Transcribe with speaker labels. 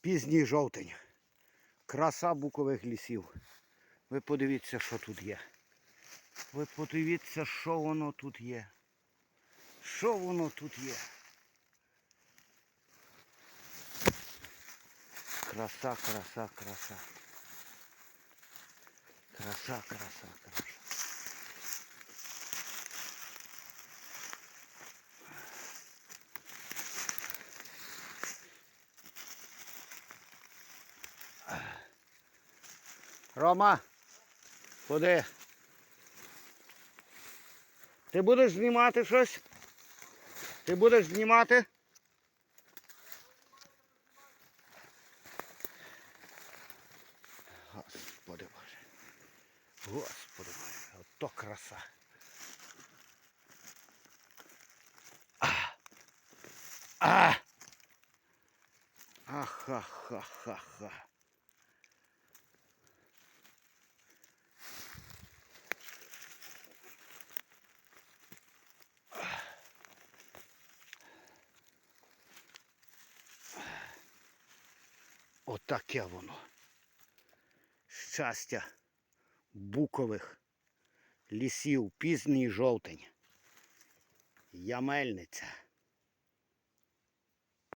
Speaker 1: Пізній жовтень. Краса букових лісів. Ви подивіться, що тут є. Ви подивіться, що воно тут є. Що воно тут є? Краса, краса, краса. Краса, краса, краса. Рома, куди? Ти будеш знімати щось? Ти будеш знімати? Господи Боже. Господи Боже, ото краса. А! А! Аха-ха-ха-ха. Отаке воно. Щастя букових лісів, пізній жовтень. Ямельниця.